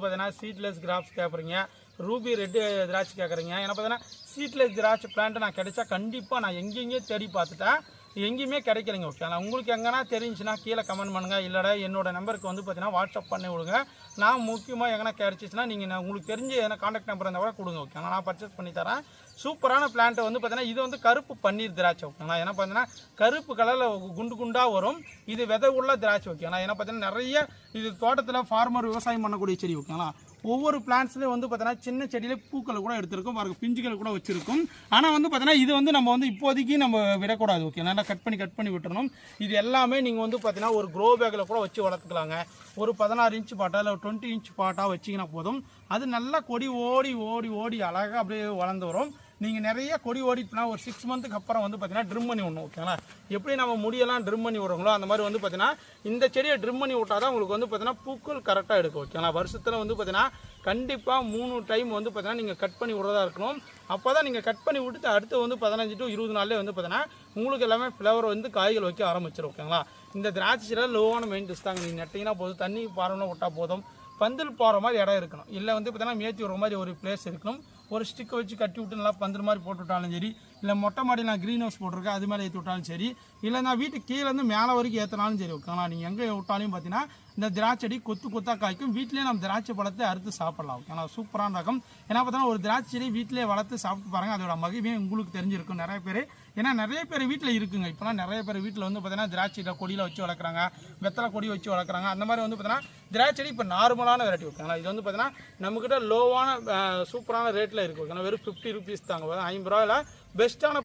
பார்த்தீங்கன்னா seedless grapes கேட்குறீங்க ruby red திராட்சை கேட்குறீங்க ஏன்னா பார்த்தீங்கன்னா சீட்லெஸ் திராட்சை பிளான்ட் நான் கிடைச்சா கண்டிப்பாக நான் எங்கெங்கேயோ தேடி பார்த்துட்டேன். எங்கேயுமே கிடைக்கலைங்க ஓகே ஆனால் உங்களுக்கு எங்கன்னா தெரிஞ்சுன்னா கீழே கமெண்ட் பண்ணுங்கள் இல்லைடா என்னோடய நம்பருக்கு வந்து பார்த்தீங்கன்னா வாட்ஸ்அப் பண்ணி விடுங்க. நான் முக்கியமாக எங்கன்னா கிடைச்சிச்சுன்னா நீங்கள் நான் உங்களுக்கு தெரிஞ்ச எதனா காண்டாக்ட் நம்பர் இருந்தால் கூட கொடுங்க ஓகே நான் பர்ச்சேஸ் பண்ணி தரேன். சூப்பரான பிளான்ட் வந்து பார்த்தீங்கன்னா இது வந்து கருப்பு பன்னீர் திராட்சை ஓகேங்களா ஏன்னா பார்த்தீங்கன்னா கருப்பு கலரில் குண்டு குண்டாக வரும். இது விதை உள்ள திராட்சை ஓகேங்களா ஏன்னா பார்த்தீங்கன்னா நிறைய இது தோட்டத்தில் ஃபார்மர் விவசாயம் பண்ணக்கூடிய செடி ஓகேங்களா ஒவ்வொரு பிளான்ட்ஸ்லேயும் வந்து பார்த்தீங்கன்னா சின்ன செடியில் பூக்கள் கூட எடுத்திருக்கும் பாருங்க பிஞ்சுகள் கூட வச்சிருக்கும். ஆனால் வந்து பார்த்தீங்கன்னா இது வந்து நம்ம வந்து இப்போதைக்கு நம்ம விடக்கூடாது ஓகே நல்லா கட் பண்ணி கட் பண்ணி விட்டுறணும். இது எல்லாமே நீங்கள் வந்து பார்த்தீங்கன்னா ஒரு க்ரோ பேக்கில் கூட வச்சு வளர்த்துக்கலாங்க. ஒரு பதினாறு இன்ச் பாட்டா இல்லை டுவெண்ட்டி இன்ச் பாட்டாக வச்சிங்கன்னா போதும். அது நல்லா கொடி ஓடி ஓடி ஓடி அழகாக அப்படியே வளர்ந்து வரும். நீங்கள் நிறைய கொடி ஓடிட்டுனா ஒரு சிக்ஸ் மந்த்துக்கு அப்புறம் வந்து பார்த்தீங்கன்னா ட்ரிம் பண்ணி விடணும் ஓகேங்களா எப்படி நம்ம முடியெல்லாம் ட்ரிம் பண்ணி விடுறோங்களோ அந்த மாதிரி வந்து பார்த்தீங்கன்னா இந்த செடியை ட்ரிம் பண்ணி விட்டால் தான் உங்களுக்கு வந்து பார்த்தீங்கன்னா பூக்கள் கரெக்டாக எடுக்கும் ஓகேங்களா வருஷத்தில் வந்து பார்த்தீங்கன்னா கண்டிப்பாக மூணு டைம் வந்து பார்த்தீங்கன்னா நீங்கள் கட் பண்ணி விடுறதா இருக்கணும். அப்போ தான் நீங்கள் கட் பண்ணி விட்டுட்டு அடுத்து வந்து பதினஞ்சு டு இருபது நாள்லேயே வந்து பார்த்தீங்கன்னா உங்களுக்கு எல்லாமே ஃப்ளவர் வந்து காய்கள் வைக்க ஆரம்பிச்சிடும் ஓகேங்களா இந்த திராட்சையில் லோவான மெயின்டெஸ் தாங்க. நீங்கள் நட்டிங்கன்னா போதும். தண்ணி பாரம்னா விட்டால் போதும். பந்தல் போகிற மாதிரி இடம் இருக்கணும். இல்லை வந்து பார்த்தீங்கன்னா மேய்ச்சி விடுற மாதிரி ஒரு பிளேஸ் இருக்கணும். ஒரு ஸ்டிக்கை வச்சு கட்டி விட்டு நல்லா பந்தல் மாதிரி போட்டு விட்டாலும் சரி இல்லை மொட்டை மாடி நான் க்ரீன் ஹவுஸ் போட்டிருக்கேன் அது மேலே ஏற்றி விட்டாலும் சரி இல்லை நான் வீட்டு கீழேருந்து மேலே வரைக்கும் ஏற்றினாலும் சரி ஓகேங்களா நீங்கள் எங்கே விட்டாலும் பார்த்தீங்கன்னா இந்த திராட்சை கொத்து கொத்தாக காய்க்கும். வீட்டிலே நம்ம திராட்சை பழத்தை அறுத்து சாப்பிடலாம் ஓகேங்களா சூப்பரான ரகம். ஏன்னா பார்த்தீங்கன்னா ஒரு திராட்சை செடி வீட்டிலே வளர்த்து சாப்பிட்டு பாருங்க அதோட மகிமே உங்களுக்கு தெரிஞ்சிருக்கும் நிறைய பேர். ஏன்னா நிறைய பேர் வீட்டில் இருக்குங்க. இப்போலாம் நிறைய பேர் வீட்டில் வந்து பார்த்தீங்கன்னா திராட்சை கொடியில் வச்சு வளர்க்குறாங்க வெத்தலை கொடி வச்சு வளர்க்குறாங்க. அந்த மாதிரி வந்து பார்த்தீங்கன்னா திராட்சை இப்போ நார்மலான வெரைட்டி ஓகேங்களா இது வந்து பார்த்தீங்கன்னா நம்மக்கிட்ட லோவான சூப்பரான ரேட்டில் ரேட்டில் இருக்குது ஓகேங்களா வெறும் ஃபிஃப்டி ருபீஸ் தாங்க. ஐம்பது ரூபாயில் பெஸ்ட்டான